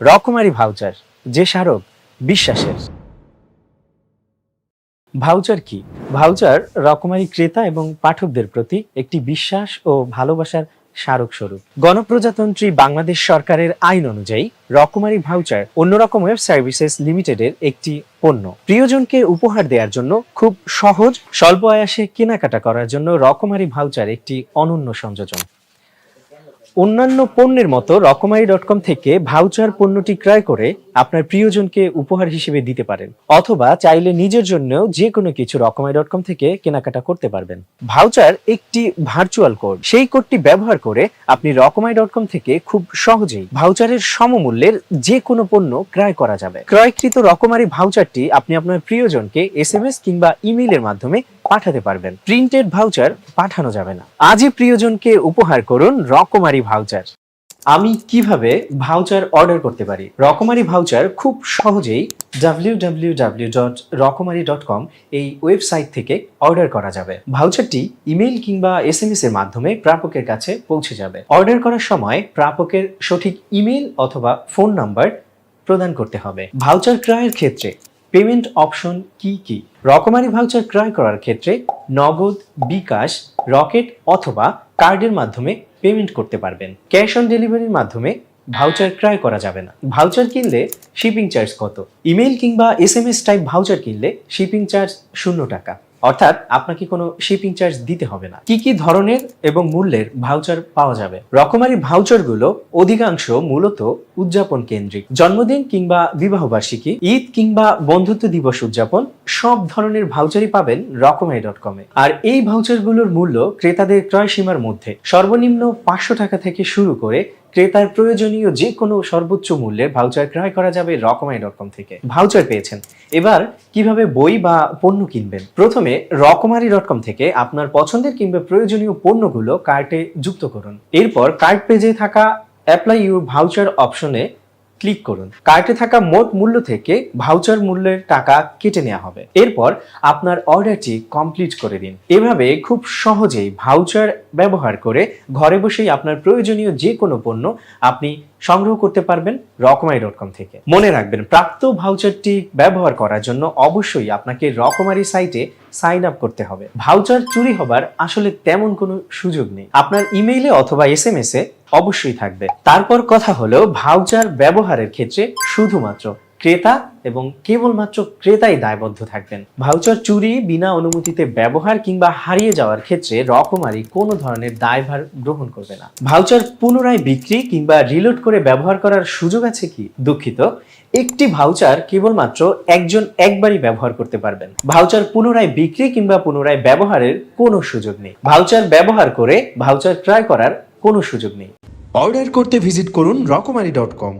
রকমারি ভাউচার, যে স্মারক বিশ্বাসের। ভাউচার কি? ভাউচার রকমারি ক্রেতা এবং পাঠকদের প্রতি একটি বিশ্বাস ও ভালোবাসার স্মারক স্বরূপ। গণপ্রজাতন্ত্রী বাংলাদেশ সরকারের আইন অনুযায়ী রকমারি ভাউচার অন্যরকম ওয়েব সার্ভিসেস লিমিটেডের একটি পণ্য। প্রিয়জনকে উপহার দেওয়ার জন্য খুব সহজ, স্বল্প আয়াসে কেনাকাটা করার জন্য রকমারি ভাউচার একটি অনন্য সংযোজন। অন্যান্য পণ্যের মতো রকমারি ডট কম থেকে ভাউচার পণ্যটি ক্রয় করে আপনার প্রিয়জনকে উপহার হিসেবে দিতে পারেন, অথবা চাইলে নিজের জন্যও যে কোনো কিছু রকমারি ডট কম থেকে কেনাকাটা করতে পারবেন। ভাউচার একটি ভার্চুয়াল কোড সেই কোডটি ব্যবহার করে আপনি রকমারি ডট কম থেকে খুব সহজেই ভাউচারের সমমূল্যের যে কোনো পণ্য ক্রয় করা যাবে। ক্রয়কৃত রকমারি ভাউচারটি আপনি আপনার প্রিয়জনকে এস এম এস কিংবা ইমেইলের মাধ্যমে পাঠাতে পারবেন। প্রিন্টেড ভাউচার পাঠানো যাবে না। আজই প্রিয়জনকে উপহার করুন রকমারি ভাউচার আমি কীভাবে ভাউচার অর্ডার করতে পারি? রকমারি ভাউচার খুব সহজেই ডাব্লিউ এই ওয়েবসাইট থেকে অর্ডার করা যাবে। ভাউচারটি ইমেইল কিংবা এস এম এস এর মাধ্যমে প্রাপকের কাছে পৌঁছে যাবে। অর্ডার করার সময় প্রাপকের সঠিক ইমেল অথবা ফোন নাম্বার প্রদান করতে হবে। ভাউচার ক্রয়ের ক্ষেত্রে পেমেন্ট অপশন কি কি? রকমারি ভাউচার ক্রয় করার ক্ষেত্রে নগদ, বিকাশ, রকেট অথবা কার্ডের মাধ্যমে পেমেন্ট করতে পারবেন। ক্যাশ অন ডেলিভারির মাধ্যমে ভাউচার ক্রয় করা যাবে না। ভাউচার কিনলে শিপিং চার্জ কত? ইমেল কিংবা S M S type voucher কিনলে শিপিং চার্জ শূন্য টাকা। অর্থাৎ আপনাকে কোনো শিপিং চার্জ দিতে হবে না। কি কি ধরনের এবং মূল্যের ভাউচার পাওয়া যাবে? রকমারি ভাউচারগুলো অধিকাংশ মূলত উদযাপন কেন্দ্রিক। জন্মদিন কিংবা বিবাহবার্ষিকী, ঈদ কিংবা বন্ধুত্ব দিবস উদযাপন, সব ধরনের ভাউচারই পাবেন রকমারি ডট কমে আর এই ভাউচারগুলোর মূল্য ক্রেতাদের ক্রয় সীমার মধ্যে। সর্বনিম্ন পাঁচশো টাকা থেকে শুরু করে ক্রেতার প্রয়োজনীয় যে কোনো সর্বোচ্চ মূল্যের ভাউচার ক্রয় করা যাবে রকমাই ডট কম থেকে। ভাউচার পেয়েছেন। এবার কীভাবে বই বা পণ্য কিনবেন? প্রথমে রকমারি ডট কম থেকে আপনার পছন্দের কিংবা প্রয়োজনীয় পণ্যগুলো কার্টে যুক্ত করুন। এরপর কার্ট পেজে থাকা অ্যাপ্লাই ইউর ভাউচার অপশনে ক্লিক করুন। কার্টে থাকা মোট মূল্য থেকে ভাউচার মূল্যের টাকা কেটে নেওয়া হবে। এরপর আপনার অর্ডারটি কমপ্লিট করে দিন। এভাবে খুব সহজেই ভাউচার ব্যবহার করে ঘরে বসেই আপনার প্রয়োজনীয় যে কোনো পণ্য আপনি সংগ্রহ করতে পারবেন রকমারি ডট কম থেকে। মনে রাখবেন, প্রাপ্ত ভাউচারটি ব্যবহার করার জন্য অবশ্যই আপনাকে রকমারি সাইটে সাইন আপ করতে হবে। ভাউচার চুরি হবার আসলে তেমন কোনো সুযোগ নেই। আপনার ইমেইলে অথবা এস এম এস এ অবশ্যই থাকবে। তারপর কথা হলো ভাউচার ব্যবহারের ক্ষেত্রে শুধুমাত্র ক্রেতা এবং কেবলমাত্র ক্রেতাই দায়বদ্ধ থাকবেন। ভাউচার চুরি, বিনা অনুমতিতে ব্যবহার কিংবা হারিয়ে যাওয়ার ক্ষেত্রে রকমারি কোনো ধরনের দায়ভার গ্রহণ করবে না। ভাউচার পুনরায় বিক্রি কিংবা রিলোড করে ব্যবহার করার সুযোগ আছে কি? দুঃখিত, একটি ভাউচার কেবলমাত্র একজন একবারই ব্যবহার করতে পারবেন। ভাউচার পুনরায় বিক্রি কিংবা পুনরায় ব্যবহারের কোনো সুযোগ নেই। ভাউচার ব্যবহার করে ভাউচার ক্রয় করার কোনো সুযোগ নেই। অর্ডার করতে ভিজিট করুন রকমারি ডট কম।